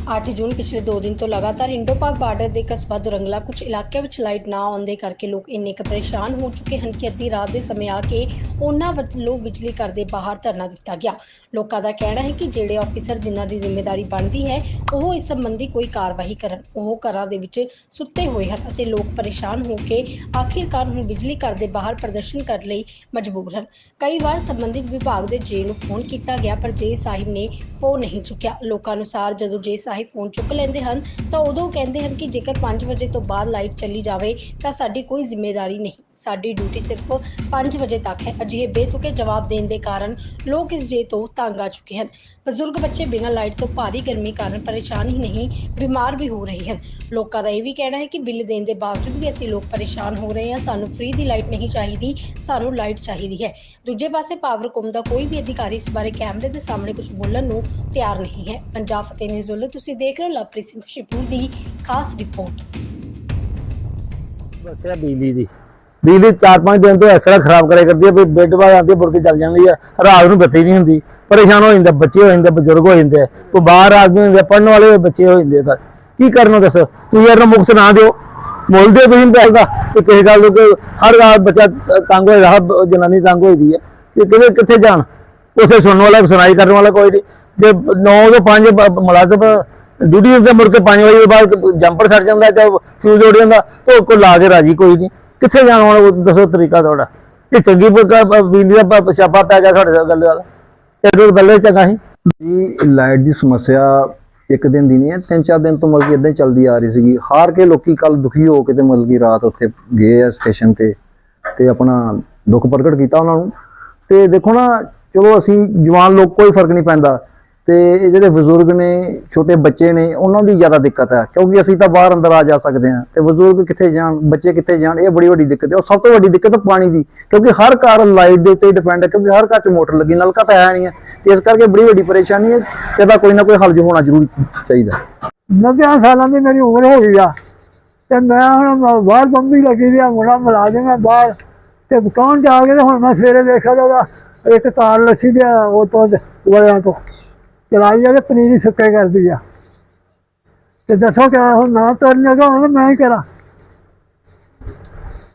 8 ਜੂਨ ਪਿਛਲੇ 2 ਦਿਨ ਤੋਂ ਲਗਾਤਾਰ ਇੰਡੋ-ਪਾਕ ਬਾਰਡਰ ਦੇ ਕਸਬਾ ਦੁਰੰਗਲਾ ਕੁਝ ਇਲਾਕਿਆਂ ਵਿੱਚ ਲਾਈਟ ਨਾ ਆਉਣ ਕਰਕੇ ਲੋਕ ਇੰਨੇ ਕੁ ਪਰੇਸ਼ਾਨ ਹੋ ਚੁੱਕੇ ਹਨ ਕਿ ਅੱਧੀ ਰਾਤ ਦੇ ਸਮੇਂ ਆ ਕੇ ਉਹਨਾਂ ਵੱਲੋਂ ਬਿਜਲੀ ਘਰ ਦੇ ਬਾਹਰ ਧਰਨਾ ਦਿੱਤਾ ਗਿਆ। ਲੋਕਾਂ ਦਾ ਕਹਿਣਾ ਹੈ ਕਿ ਜਿਹੜੇ ਆਫੀਸਰ ਜਿਨ੍ਹਾਂ ਦੀ ਜ਼ਿੰਮੇਵਾਰੀ ਬਣਦੀ ਹੈ, ਉਹ ਇਸ ਸੰਬੰਧੀ ਕੋਈ ਕਾਰਵਾਈ ਕਰਨ। ਉਹ ਘਰਾਂ ਦੇ ਵਿੱਚ ਸੁੱਤੇ ਹੋਏ ਹਨ ਅਤੇ ਲੋਕ ਪਰੇਸ਼ਾਨ ਹੋ ਕੇ ਆਖਿਰਕਾਰ ਹੁਣ ਬਿਜਲੀ ਘਰ ਦੇ ਬਾਹਰ ਪ੍ਰਦਰਸ਼ਨ ਕਰਨ ਲਈ ਮਜਬੂਰ ਹਨ। ਕਈ ਵਾਰ ਸੰਬੰਧਿਤ ਵਿਭਾਗ ਦੇ ਜੇ ਨੂੰ ਫੋਨ ਕੀਤਾ ਗਿਆ, ਪਰ ਜੇ ਸਾਹਿਬ ਨੇ ਫੋਨ ਨਹੀਂ ਚੁੱਕਿਆ। ਲੋਕਾਂ ਅਨੁਸਾਰ ਜਦੋਂ ਜੇ ਸਾਹਿਬ ਫੋਨ ਚੁੱਕ ਲੈਂਦੇ ਹਨ, ਤਾਂ ਉਦੋਂ ਕਹਿੰਦੇ ਹਨ ਕਿ ਜੇਕਰ 5 ਵਜੇ ਤੋਂ ਬਾਅਦ ਲਾਈਟ ਚਲੀ ਜਾਵੇ, ਤਾਂ ਸਾਡੀ ਕੋਈ ਜ਼ਿੰਮੇਵਾਰੀ ਨਹੀਂ। ਸਾਡੀ ਡਿਊਟੀ ਸਿਰਫ 5 ਵਜੇ ਤੱਕ ਹੈ। ਅਜਿਹੇ ਬੇਤੁਕੇ ਜਵਾਬ ਦੇਣ ਦੇ ਕਾਰਨ ਲੋਕ ਇਸ ਜੇ ਤੋਂ ਤੰਗ ਆ ਚੁੱਕੇ ਹਨ। ਬਜ਼ੁਰਗ ਬੱਚੇ ਬਿਨਾਂ ਲਾਈਟ ਤੋਂ ਭਾਰੀ ਗਰਮੀ ਕਾਰਨ ਪਰੇਸ਼ਾਨ ਹੀ ਨਹੀਂ, ਬਿਮਾਰ ਵੀ ਹੋ ਰਹੇ ਹਨ। ਲੋਕਾਂ ਦਾ ਇਹ ਵੀ ਕਹਿਣਾ ਹੈ ਕਿ ਬਿੱਲ ਦੇਣ ਦੇ ਬਾਵਜੂਦ ਵੀ ਅਸੀਂ ਲੋਕ ਪਰੇਸ਼ਾਨ ਹੋ ਰਹੇ ਹਾਂ, ਸਾਨੂੰ ਫ੍ਰੀ ਦੀ ਲਾਈਟ ਨਹੀਂ ਚਾਹੀਦੀ, ਸਾਨੂੰ ਲਾਈਟ ਚਾਹੀਦੀ ਹੈ। ਦੂਜੇ ਪਾਸੇ ਪਾਵਰਕੌਮ ਦਾ ਕੋਈ ਵੀ ਅਧਿਕਾਰੀ ਇਸ ਬਾਰੇ ਕੈਮਰੇ ਦੇ ਸਾਹਮਣੇ ਕੁਝ ਬੋਲਣ ਨੂੰ ਤਿਆਰ ਨਹੀਂ ਹੈ। ਪੰਜਾਬ ਫਤਿਹ ਨਿਊਜ਼ ਵੱਲੋਂ ਤੁਸੀਂ ਦੇਖ ਰਹੇ ਹੋ ਲਵਪ੍ਰੀਤ ਸਿੰਘ ਸ਼ਿਪੂ ਦੀ ਖਾਸ ਰਿਪੋਰਟ। ਦੱਸਿਆ ਬਿਜਲੀ ਦੀ। ਬਿਜਲੀ 4-5 ਦਿਨ ਤੋਂ ਇਸ ਤਰ੍ਹਾਂ ਖਰਾਬ ਕਰਿਆ ਕਰਦੀ ਹੈ ਵੀ ਬੈੱਡ ਬਾਹਰ ਆਉਂਦੀ ਹੈ ਕੇ ਚੱਲ ਜਾਂਦੀ ਹੈ। ਰਾਤ ਨੂੰ ਬੱਤੀ ਨਹੀਂ ਹੁੰਦੀ। ਪਰੇਸ਼ਾਨ ਹੋ ਜਾਂਦੇ ਬੱਚੇ ਹੋ ਜਾਂਦੇ ਬਜ਼ੁਰਗ ਹੋ ਜਾਂਦੇ ਕੋਈ ਬਾਹਰ ਆਦਮੀ ਹੁੰਦੇ ਪੜਨ ਵਾਲੇ ਬੱਚੇ ਹੋ ਜਾਂਦੇ ਤਾਂ। ਕੀ ਕਰਨਾ ਦੱਸ? ਤੂੰ ਯਾਰ ਨੂੰ ਮੁਕਤ ਨਾ ਦਿਓ। ਮੁੱਲ ਦੇ ਤੁਸੀਂ ਪੈਸੇ ਦਾ। ਕਿ ਕਿਸੇ ਗੱਲ ਨੂੰ ਹਰ ਰਾਤ ਬੱਚਾ ਤੰਗ ਹੋਏਗਾ, ਹਰ ਜਨਾਨੀ ਤੰਗ ਹੋਈਦੀ ਹੈ। ਕਿ ਕਿਤੇ ਕਿੱਥੇ ਜਾਣ? ਉਸੇ ਸੁਣਨ ਵਾਲਾ, ਸੁਣਾਈ ਕਰਨ ਵਾਲਾ ਕੋਈ ਨਹੀਂ। ਜੇ 9 ਤੋਂ 5 ਮੁਲਾਜ਼ਮ ਡਿਊਟੀ ਤੇ ਮੁੜ ਕੇ 5 ਵਜੇ ਬਾਅਦ ਜੰਪਰ ਛੱਡ ਜਾਂਦਾ ਜਾਂ ਫਿਊਜ਼ ਉੱਡ ਜਾਂਦਾ, ਤੇ ਉਹ ਕੋਈ ਲਾ ਕੇ ਰਾਜੀ, ਕੋਈ ਨਹੀਂ। ਕਿੱਥੇ ਜਾਣ ਵਾਲਾ ਦੱਸੋ ਤਰੀਕਾ ਤੁਹਾਡਾ। ਇਹ ਚੰਗੀ ਬਿਜਲੀ ਦਾ ਪ- ਪੈ ਗਿਆ ਤੁਹਾਡੇ ਗੱਲ ਵਾਲਾ ਇਹਦੇ ਤੋਂ ਪਹਿਲੇ ਚੰਗਾ ਸੀ। ਜੀ, ਲਾਈਟ ਦੀ ਸਮੱਸਿਆ ਇੱਕ ਦਿਨ ਦੀ ਨਹੀਂ ਹੈ, ਤਿੰਨ ਚਾਰ ਦਿਨ ਤੋਂ ਮਤਲਬ ਕਿ ਇਦਾਂ ਹੀ ਚੱਲਦੀ ਆ ਰਹੀ ਸੀਗੀ। ਹਾਰ ਕੇ ਲੋਕੀ ਕੱਲ ਦੁਖੀ ਹੋ ਕੇ ਤੇ ਮਤਲਬ ਕਿ ਰਾਤ ਉੱਥੇ ਗਏ ਆ ਸਟੇਸ਼ਨ ਤੇ ਤੇ ਆਪਣਾ ਦੁੱਖ ਪ੍ਰਗਟ ਕੀਤਾ ਉਹਨਾਂ ਨੂੰ। ਤੇ ਦੇਖੋ ਨਾ, ਚਲੋ ਅਸੀਂ ਜਵਾਨ ਲੋਕ, ਕੋਈ ਫ਼ਰਕ ਨਹੀਂ ਪੈਂਦਾ। ਤੇ ਇਹ ਜਿਹੜੇ ਬਜ਼ੁਰਗ ਨੇ, ਛੋਟੇ ਬੱਚੇ ਨੇ, ਉਹਨਾਂ ਦੀ ਜ਼ਿਆਦਾ ਦਿੱਕਤ ਹੈ, ਕਿਉਂਕਿ ਅਸੀਂ ਤਾਂ ਬਾਹਰ ਅੰਦਰ ਆ ਜਾ ਸਕਦੇ ਹਾਂ ਤੇ ਬਜ਼ੁਰਗ ਕਿੱਥੇ ਜਾਣ, ਬੱਚੇ ਕਿੱਥੇ ਜਾਣ, ਇਹ ਬੜੀ ਵੱਡੀ ਦਿੱਕਤ ਹੈ। ਉਹ ਸਭ ਤੋਂ ਵੱਡੀ ਦਿੱਕਤ ਪਾਣੀ ਦੀ, ਕਿਉਂਕਿ ਹਰ ਘਰ ਲਾਈਟ ਦੇ ਉੱਤੇ ਡਿਪੈਂਡ ਹੈ, ਕਿਉਂਕਿ ਹਰ ਘਰ 'ਚ ਮੋਟਰ ਲੱਗੀ, ਨਲਕਾ ਤਾਂ ਹੈ ਨਹੀਂ ਹੈ, ਤੇ ਇਸ ਕਰਕੇ ਬੜੀ ਵੱਡੀ ਪਰੇਸ਼ਾਨੀ ਹੈ ਇਹਦਾ ਕੋਈ ਨਾ ਕੋਈ ਹੱਲ ਜੋ ਹੋਣਾ ਜ਼ਰੂਰੀ ਚਾਹੀਦਾ ਨੱਬਿਆਂ ਸਾਲਾਂ ਦੀ ਮੇਰੀ ਉਮਰ ਹੋ ਗਈ ਆ, ਤੇ ਮੈਂ ਹੁਣ ਮ- ਬਾਹਰ ਬੰਬੀ ਲੱਗੀ ਦੀ ਆ, ਮੁੰਡਾ ਮੁਲਾਜ਼ਮ ਹੈ ਬਾਹਰ, ਤੇ ਦੁਕਾਨ ਜਾ ਕੇ ਹੁਣ ਮੈਂ ਸਵੇਰੇ ਦੇਖਿਆ ਤਾਂ ਉਹਦਾ ਇੱਕ ਤਾਰ ਲੱਸੀ ਦੇ ਉਹ ਤੋਂ ਵਲਿਆਂ ਤੋਂ। ਚਲਾਈ ਆ ਪਨੀਰੀ ਸੁੱਕੇ ਕਰਦੀ ਆ। ਤੇ ਦੱਸੋ ਕਿ ਹੁਣ ਨਾ ਤੁਰਨ ਜਗਾ ਮੈਂ ਹੀ ਕਰਾਂ।